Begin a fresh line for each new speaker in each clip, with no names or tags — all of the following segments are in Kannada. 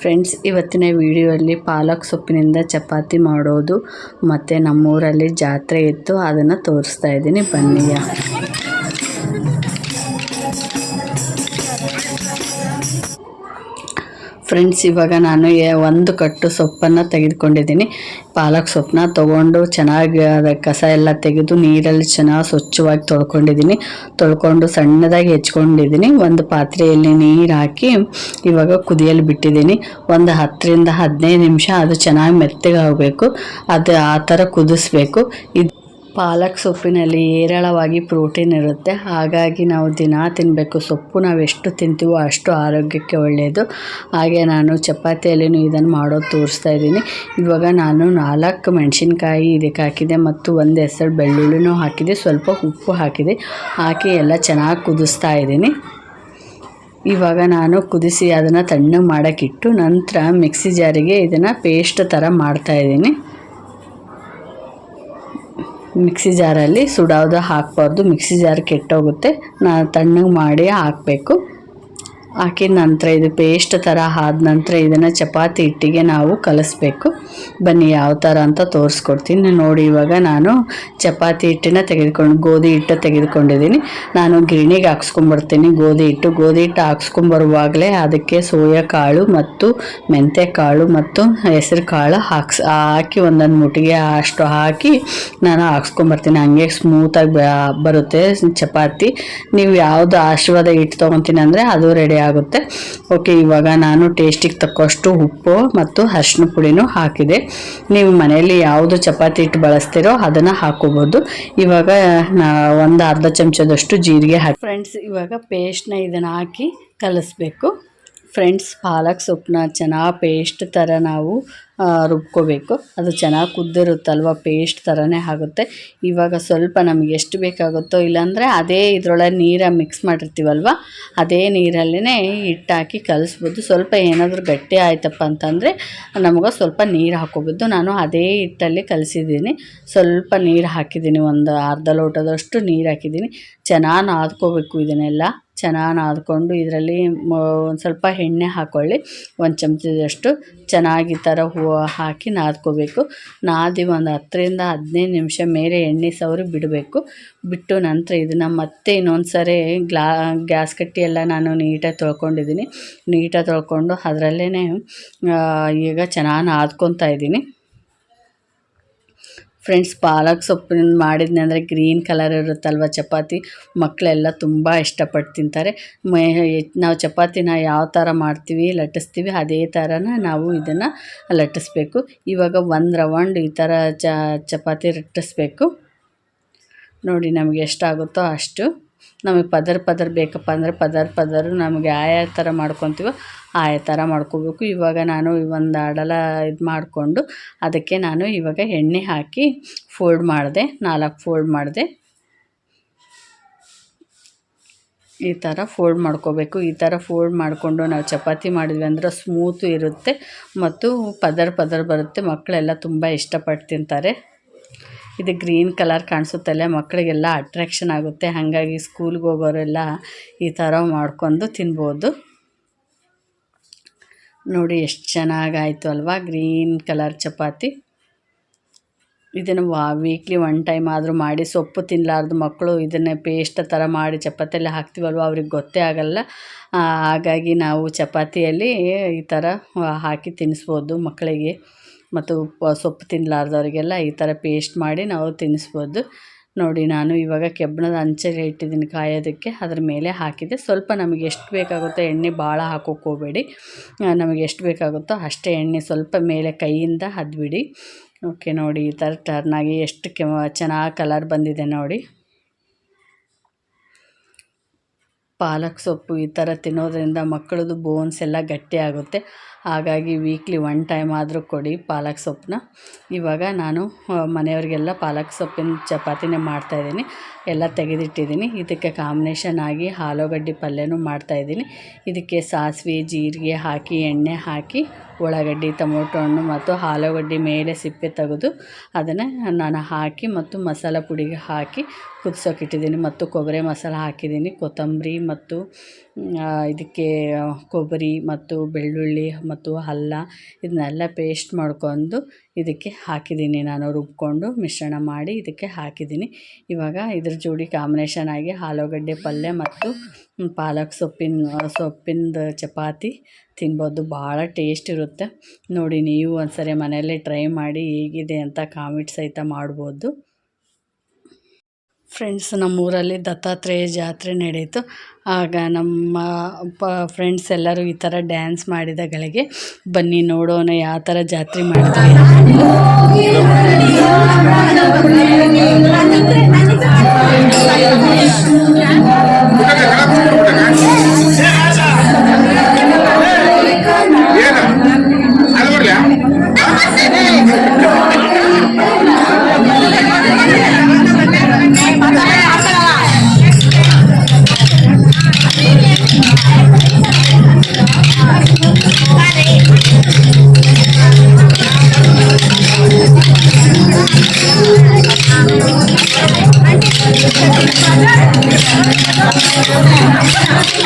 ಫ್ರೆಂಡ್ಸ್, ಇವತ್ತಿನ ವಿಡಿಯೋಲ್ಲಿ ಪಾಲಕ್ ಸೊಪ್ಪಿನಿಂದ ಚಪಾತಿ ಮಾಡೋದು ಮತ್ತು ನಮ್ಮೂರಲ್ಲಿ ಜಾತ್ರೆ ಇತ್ತು, ಅದನ್ನು ತೋರಿಸ್ತಾ ಇದ್ದೀನಿ. ಬನ್ನಿಯ ಫ್ರೆಂಡ್ಸ್ ಇವಾಗ ನಾನು ಒಂದು ಕಟ್ಟು ಸೊಪ್ಪನ್ನು ತೆಗೆದುಕೊಂಡಿದ್ದೀನಿ. ಪಾಲಕ್ ಸೊಪ್ಪನ್ನ ತೊಗೊಂಡು ಚೆನ್ನಾಗಿ ಕಸ ಎಲ್ಲ ತೆಗೆದು ನೀರಲ್ಲಿ ಚೆನ್ನಾಗಿ ಸ್ವಚ್ಛವಾಗಿ ತೊಳ್ಕೊಂಡಿದ್ದೀನಿ. ತೊಳ್ಕೊಂಡು ಸಣ್ಣದಾಗಿ ಹೆಚ್ಕೊಂಡಿದ್ದೀನಿ. ಒಂದು ಪಾತ್ರೆಯಲ್ಲಿ ನೀರು ಹಾಕಿ ಇವಾಗ ಕುದಿಯಲು ಬಿಟ್ಟಿದ್ದೀನಿ. ಒಂದು ಹತ್ತರಿಂದ ಹದಿನೈದು ನಿಮಿಷ ಅದು ಚೆನ್ನಾಗಿ ಮೆತ್ತಗೆ ಆಗಬೇಕು ಅದು ಆ ಥರ ಕುದಿಸ್ಬೇಕು. ಇದು ಪಾಲಕ್ ಸೊಪ್ಪಿನಲ್ಲಿ ಹೇರಳವಾಗಿ ಪ್ರೋಟೀನ್ ಇರುತ್ತೆ. ಹಾಗಾಗಿ ನಾವು ದಿನಾ ತಿನ್ನಬೇಕು ಸೊಪ್ಪು ನಾವು ಎಷ್ಟು ತಿಂತೀವೋ ಅಷ್ಟು ಆರೋಗ್ಯಕ್ಕೆ ಒಳ್ಳೆಯದು ಹಾಗೆ ನಾನು ಚಪಾತಿಯಲ್ಲಿನೂ ಇದನ್ನು ಮಾಡೋದು ತೋರಿಸ್ತಾ ಇದ್ದೀನಿ. ಇವಾಗ ನಾನು ನಾಲ್ಕು ಮೆಣಸಿನ್ಕಾಯಿ ಇದಕ್ಕೆ ಹಾಕಿದೆ ಮತ್ತು ಒಂದು ಹೆಸರು ಬೆಳ್ಳುಳ್ಳಿನೂ ಹಾಕಿದೆ. ಸ್ವಲ್ಪ ಉಪ್ಪು ಹಾಕಿದೆ. ಹಾಕಿ ಎಲ್ಲ ಚೆನ್ನಾಗಿ ಕುದಿಸ್ತಾ ಇದ್ದೀನಿ. ಇವಾಗ ನಾನು ಕುದಿಸಿ ಅದನ್ನು ತಣ್ಣಗೆ ಮಾಡೋಕ್ಕಿಟ್ಟು ನಂತರ ಮಿಕ್ಸಿ ಜಾರಿಗೆ ಇದನ್ನು ಪೇಸ್ಟ್ ಥರ ಮಾಡ್ತಾಯಿದ್ದೀನಿ ಮಿಕ್ಸಿ ಜಾರಲ್ಲಿ ಸುಡೋದು ಹಾಕಬಾರ್ದು. ಮಿಕ್ಸಿ ಜಾರ್ ಕೆಟ್ಟೋಗುತ್ತೆ. ನಾ ತಣ್ಣಗೆ ಮಾಡಿ ಹಾಕಬೇಕು. ಹಾಕಿದ ನಂತರ ಇದು ಪೇಸ್ಟ್ ಥರ ಆದ ನಂತರ ಇದನ್ನು ಚಪಾತಿ ಹಿಟ್ಟಿಗೆ ನಾವು ಕಲಿಸ್ಬೇಕು. ಬನ್ನಿ ಯಾವ ಥರ ಅಂತ ತೋರಿಸ್ಕೊಡ್ತೀನಿ. ನೋಡಿ ಇವಾಗ ನಾನು ಚಪಾತಿ ಹಿಟ್ಟನ್ನ ತೆಗೆದುಕೊಂಡು, ಗೋಧಿ ಹಿಟ್ಟು ತೆಗೆದುಕೊಂಡಿದ್ದೀನಿ. ನಾನು ಗಿರಣಿಗೆ ಹಾಕ್ಸ್ಕೊಂಬರ್ತೀನಿ ಗೋಧಿ ಹಿಟ್ಟು. ಗೋಧಿ ಹಿಟ್ಟು ಹಾಕ್ಸ್ಕೊಂಬರುವಾಗಲೇ ಅದಕ್ಕೆ ಸೋಯಾ ಕಾಳು ಮತ್ತು ಮೆಂತ್ಯ ಕಾಳು ಮತ್ತು ಹೆಸರು ಕಾಳು ಹಾಕ್ಸ್, ಹಾಕಿ ಒಂದೊಂದು ಮುಟ್ಟಿಗೆ ಅಷ್ಟು ಹಾಕಿ ನಾನು ಹಾಕ್ಸ್ಕೊಂಬರ್ತೀನಿ. ಹಂಗೆ ಸ್ಮೂತಾಗಿ ಬರುತ್ತೆ ಚಪಾತಿ. ನೀವು ಯಾವುದು ಆಶೀರ್ವಾದ ಹಿಟ್ಟು ತೊಗೊತೀನಿ ಅಂದರೆ ಅದು ರೆಡಿ ಆಗುತ್ತೆ. ಓಕೆ ಇವಾಗ ನಾನು ಟೇಸ್ಟಿಗೆ ತಕ್ಕಷ್ಟು ಉಪ್ಪು ಮತ್ತು ಅರಿಶಿನ ಪುಡಿನೂ ಹಾಕಿದೆ. ನೀವು ಮನೆಯಲ್ಲಿ ಯಾವುದು ಚಪಾತಿ ಹಿಟ್ಟು ಬಳಸ್ತೀರೋ ಅದನ್ನು ಹಾಕೋಬೋದು. ಇವಾಗ ಒಂದು ಅರ್ಧ ಚಮಚದಷ್ಟು ಜೀರಿಗೆ ಹಾಕಿ ಫ್ರೆಂಡ್ಸ್ ಇವಾಗ ಪೇಸ್ಟ್ನ ಇದನ್ನು ಹಾಕಿ ಕಲಿಸ್ಬೇಕು. ಫ್ರೆಂಡ್ಸ್ ಪಾಲಕ್ ಸೊಪ್ಪನ್ನ ಚೆನ್ನಾಗಿ ಪೇಸ್ಟ್ ಥರ ನಾವು ರುಬ್ಕೋಬೇಕು. ಅದು ಚೆನ್ನಾಗಿ ಕುದ್ದಿರುತ್ತಲ್ವ? ಪೇಸ್ಟ್ ಥರನೇ ಆಗುತ್ತೆ. ಇವಾಗ ಸ್ವಲ್ಪ ನಮಗೆ ಎಷ್ಟು ಬೇಕಾಗುತ್ತೋ ಇಲ್ಲಾಂದರೆ ಅದೇ ಇದರೊಳಗೆ ನೀರ ಮಿಕ್ಸ್ ಮಾಡಿರ್ತೀವಲ್ವ? ಅದೇ ನೀರಲ್ಲೇ ಹಿಟ್ಟು ಹಾಕಿ ಕಲಿಸ್ಬೋದು. ಸ್ವಲ್ಪ ಏನಾದರೂ ಗಟ್ಟಿ ಆಯ್ತಪ್ಪ ಅಂತಂದರೆ ನಮಗೆ ಸ್ವಲ್ಪ ನೀರು ಹಾಕೋಬೋದು ನಾನು ಅದೇ ಹಿಟ್ಟಲ್ಲಿ ಕಲಿಸಿದ್ದೀನಿ. ಸ್ವಲ್ಪ ನೀರು ಹಾಕಿದ್ದೀನಿ. ಒಂದು ಅರ್ಧ ಲೋಟದಷ್ಟು ನೀರು ಹಾಕಿದ್ದೀನಿ. ಚೆನ್ನಾಗಿ ನಾದ್ಕೋಬೇಕು ಇದನ್ನೆಲ್ಲ. ಚೆನ್ನಾಗಿ ನಾದ್ಕೊಂಡು ಇದರಲ್ಲಿ ಒಂದು ಸ್ವಲ್ಪ ಎಣ್ಣೆ ಹಾಕ್ಕೊಳ್ಳಿ ಒಂದು ಚಮಚದಷ್ಟು ಚೆನ್ನಾಗಿ ಥರ ಹೂವು ಹಾಕಿ ನಾದ್ಕೋಬೇಕು. ನಾದಿ ಒಂದು ಹತ್ತರಿಂದ ಹದಿನೈದು ನಿಮಿಷ ಮೇಲೆ ಎಣ್ಣೆ ಸವರಿ ಬಿಡಬೇಕು. ಬಿಟ್ಟು ನಂತರ ಇದನ್ನು ಮತ್ತೆ ಇನ್ನೊಂದು ಸರಿ ಗ್ಲಾ, ಗ್ಯಾಸ್ ಕಟ್ಟಿ ಎಲ್ಲ ನಾನು ನೀಟಾಗಿ ತೊಳ್ಕೊಂಡಿದ್ದೀನಿ. ನೀಟಾಗಿ ತೊಳ್ಕೊಂಡು ಅದರಲ್ಲೇ ಈಗ ಚೆನ್ನಾಗಿ ನಾದ್ಕೊತಾ ಇದ್ದೀನಿ. ಫ್ರೆಂಡ್ಸ್ ಪಾಲಕ್ ಸೊಪ್ಪಿನ ಮಾಡಿದ್ನೆ ಅಂದರೆ ಗ್ರೀನ್ ಕಲರ್ ಇರುತ್ತಲ್ವ ಚಪಾತಿ. ಮಕ್ಕಳೆಲ್ಲ ತುಂಬ ಇಷ್ಟಪಟ್ಟು ತಿಂತಾರೆ. ನಾವು ಚಪಾತಿನ ಯಾವ ಥರ ಮಾಡ್ತೀವಿ, ಲಟ್ಟಿಸ್ತೀವಿ, ಅದೇ ಥರನ ನಾವು ಇದನ್ನು ಲಟ್ಟಿಸ್ಬೇಕು. ಇವಾಗ ಒಂದು ರೌಂಡ್ ಈ ಥರ ಚಪಾತಿ ಲಟ್ಟಿಸ್ಬೇಕು. ನೋಡಿ ನಮಗೆ ಎಷ್ಟಾಗುತ್ತೋ ಅಷ್ಟು. ನಮಗೆ ಪದರ್ ಪದರ್ ಬೇಕಪ್ಪ ಅಂದರೆ ಪದರ್ ಪದರು ನಮಗೆ ಆಯಾ ಥರ ಮಾಡ್ಕೊತೀವೋ ಆಯಾ ಥರ ಮಾಡ್ಕೋಬೇಕು. ಇವಾಗ ನಾನು ಒಂದು ಅಡಲ ಇದು ಮಾಡಿಕೊಂಡು ಅದಕ್ಕೆ ನಾನು ಇವಾಗ ಎಣ್ಣೆ ಹಾಕಿ ಫೋಲ್ಡ್ ಮಾಡಿದೆ, ನಾಲ್ಕು ಫೋಲ್ಡ್ ಮಾಡಿದೆ. ಈ ಥರ ಫೋಲ್ಡ್ ಮಾಡ್ಕೋಬೇಕು. ಈ ಥರ ಫೋಲ್ಡ್ ಮಾಡಿಕೊಂಡು ನಾವು ಚಪಾತಿ ಮಾಡಿದ್ವಿ ಅಂದರೆ ಸ್ಮೂತು ಇರುತ್ತೆ ಮತ್ತು ಪದರ್ ಪದರ್ ಬರುತ್ತೆ. ಮಕ್ಕಳೆಲ್ಲ ತುಂಬ ಇಷ್ಟಪಟ್ಟು ತಿಂತಾರೆ. ಇದು ಗ್ರೀನ್ ಕಲರ್ ಕಾಣಿಸುತ್ತಲ್ಲ, ಮಕ್ಕಳಿಗೆಲ್ಲ ಅಟ್ರಾಕ್ಷನ್ ಆಗುತ್ತೆ. ಹಾಗಾಗಿ ಸ್ಕೂಲ್ಗೆ ಹೋಗೋರೆಲ್ಲ ಈ ಥರ ಮಾಡ್ಕೊಂಡು ತಿನ್ಬೋದು. ನೋಡಿ ಎಷ್ಟು ಚೆನ್ನಾಗಾಯಿತು ಅಲ್ವಾ, ಗ್ರೀನ್ ಕಲರ್ ಚಪಾತಿ. ಇದನ್ನು ವಾ ವೀಕ್ಲಿ ಒನ್ ಟೈಮ್ ಆದರೂ ಮಾಡಿ, ಸೊಪ್ಪು ತಿನ್ನಲಾರ್ದು ಮಕ್ಕಳು ಇದನ್ನೇ ಪೇಸ್ಟ್ ಥರ ಮಾಡಿ ಚಪಾತಿಯಲ್ಲಿ ಹಾಕ್ತೀವಲ್ವ, ಅವ್ರಿಗೆ ಗೊತ್ತೇ ಆಗಲ್ಲ. ಹಾಗಾಗಿ ನಾವು ಚಪಾತಿಯಲ್ಲಿ ಈ ಥರ ಹಾಕಿ ತಿನ್ನಿಸ್ಬೋದು ಮಕ್ಕಳಿಗೆ. ಮತ್ತು ಸೊಪ್ಪು ತಿನ್ನಲಾರ್ದವ್ರಿಗೆಲ್ಲ ಈ ಥರ ಪೇಸ್ಟ್ ಮಾಡಿ ನಾವು ತಿನ್ನಿಸ್ಬೋದು ನೋಡಿ, ನಾನು ಇವಾಗ ಕೆಬ್ಬಣದ ಅಂಚಲ್ಲಿ ಇಟ್ಟಿದ್ದೀನಿ ಕಾಯೋದಕ್ಕೆ. ಅದ್ರ ಮೇಲೆ ಹಾಕಿದೆ. ಸ್ವಲ್ಪ ನಮಗೆ ಎಷ್ಟು ಬೇಕಾಗುತ್ತೋ ಎಣ್ಣೆ ಭಾಳ ಹಾಕೋಕೆ ಹೋಗಬೇಡಿ. ನಮಗೆ ಎಷ್ಟು ಬೇಕಾಗುತ್ತೋ ಅಷ್ಟೇ ಎಣ್ಣೆ ಸ್ವಲ್ಪ ಮೇಲೆ ಕೈಯಿಂದ ಹದ್ಬಿಡಿ. ಓಕೆ, ನೋಡಿ ಈ ಥರ ಟರ್ನಾಗಿ ಎಷ್ಟು ಕೆ ಚೆನ್ನಾಗಿ ಕಲರ್ ಬಂದಿದೆ ನೋಡಿ. ಪಾಲಕ್ ಸೊಪ್ಪು ಈ ಥರ ತಿನ್ನೋದ್ರಿಂದ ಮಕ್ಕಳದು ಬೋನ್ಸ್ ಎಲ್ಲ ಗಟ್ಟಿ ಆಗುತ್ತೆ. ಹಾಗಾಗಿ ವೀಕ್ಲಿ ಒನ್ ಟೈಮ್ ಆದರೂ ಕೊಡಿ ಪಾಲಕ್ ಸೊಪ್ಪನ್ನ. ಇವಾಗ ನಾನು ಮನೆಯವರಿಗೆಲ್ಲ ಪಾಲಕ್ ಸೊಪ್ಪಿನ ಚಪಾತಿನೇ ಮಾಡ್ತಾಯಿದ್ದೀನಿ ಎಲ್ಲ ತೆಗೆದಿಟ್ಟಿದ್ದೀನಿ. ಇದಕ್ಕೆ ಕಾಂಬಿನೇಷನ್ ಆಗಿ ಆಲೂಗಡ್ಡೆ ಪಲ್ಯನೂ ಮಾಡ್ತಾಯಿದ್ದೀನಿ ಇದಕ್ಕೆ ಸಾಸಿವೆ, ಜೀರಿಗೆ ಹಾಕಿ, ಎಣ್ಣೆ ಹಾಕಿ, ಉಳ್ಳಾಗಡ್ಡಿ, ಟೊಮೊಟೊ ಹಣ್ಣು ಮತ್ತು ಆಲೂಗಡ್ಡೆ ಮೇಲೆ ಸಿಪ್ಪೆ ತೆಗೆದು ಅದನ್ನು ನಾನು ಹಾಕಿ ಮತ್ತು ಮಸಾಲ ಪುಡಿಗೆ ಹಾಕಿ ಕುದಿಸೋಕೆ ಇಟ್ಟಿದ್ದೀನಿ ಮತ್ತು ಕೊಬ್ಬರಿ ಮಸಾಲ ಹಾಕಿದ್ದೀನಿ. ಕೊತ್ತಂಬರಿ ಮತ್ತು ಇದಕ್ಕೆ ಕೊಬ್ಬರಿ ಮತ್ತು ಬೆಳ್ಳುಳ್ಳಿ ಮತ್ತು ಅಲ್ಲ, ಇದನ್ನೆಲ್ಲ ಪೇಸ್ಟ್ ಮಾಡ್ಕೊಂಡು ಇದಕ್ಕೆ ಹಾಕಿದ್ದೀನಿ. ನಾನು ರುಬ್ಕೊಂಡು ಮಿಶ್ರಣ ಮಾಡಿ ಇದಕ್ಕೆ ಹಾಕಿದ್ದೀನಿ. ಇವಾಗ ಇದ್ರ ಜೋಡಿ ಕಾಂಬಿನೇಷನ್ ಆಗಿ ಆಲೂಗಡ್ಡೆ ಪಲ್ಯ ಮತ್ತು ಪಾಲಕ್ ಸೊಪ್ಪಿನ, ಸೊಪ್ಪಿಂದು ಚಪಾತಿ ತಿನ್ಬೋದು. ಭಾಳ ಟೇಸ್ಟ್ ಇರುತ್ತೆ. ನೋಡಿ, ನೀವು ಒಂದ್ಸರಿ ಮನೆಯಲ್ಲೇ ಟ್ರೈ ಮಾಡಿ ಹೇಗಿದೆ ಅಂತ ಕಾಮೆಂಟ್ ಸಹಿತ ಮಾಡ್ಬೋದು. ಫ್ರೆಂಡ್ಸ್ ನಮ್ಮೂರಲ್ಲಿ ದತ್ತಾತ್ರೇಯ ಜಾತ್ರೆ ನಡೆಯಿತು. ಆಗ ನಮ್ಮ ಪ ಫ್ರೆಂಡ್ಸ್ ಎಲ್ಲರೂ ಈ ಥರ ಡ್ಯಾನ್ಸ್ ಮಾಡಿದಗಳಿಗೆ, ಬನ್ನಿ ನೋಡೋಣ ಯಾವ ಥರ ಜಾತ್ರೆ ಮಾಡ್ತಾರೆ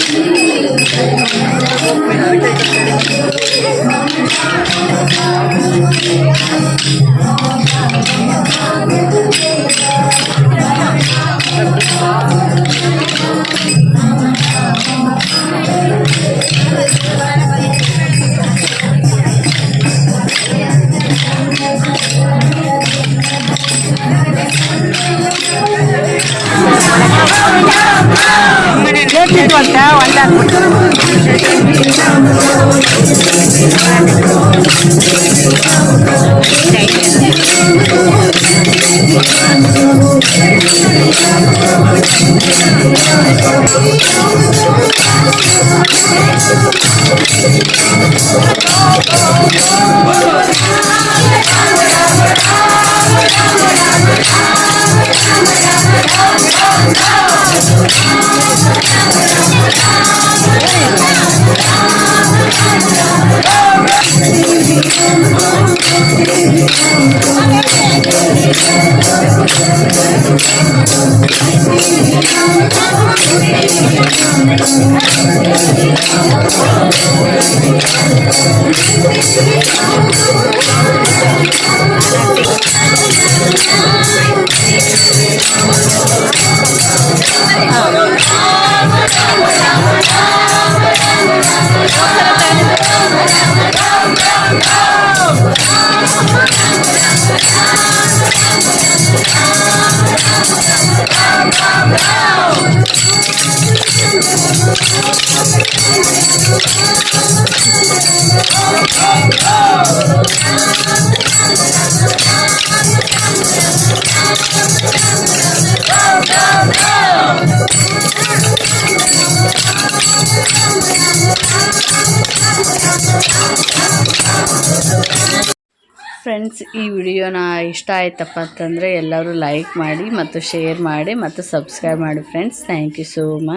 Thank you. ಹೇಳ್ತಿದ್ರು ಅಂತ ಒಂದ್ ಹಾಕ್ಬಿಟ್ಟು I'm sorry.
ಫ್ರೆಂಡ್ಸ್, ಈ ವಿಡಿಯೋನ ಇಷ್ಟ ಆಯ್ತಪ್ಪ ಅಂತಂದರೆ ಎಲ್ಲರೂ ಲೈಕ್ ಮಾಡಿ ಮತ್ತು ಶೇರ್ ಮಾಡಿ ಮತ್ತು ಸಬ್ಸ್ಕ್ರೈಬ್ ಮಾಡಿ friends thank you so much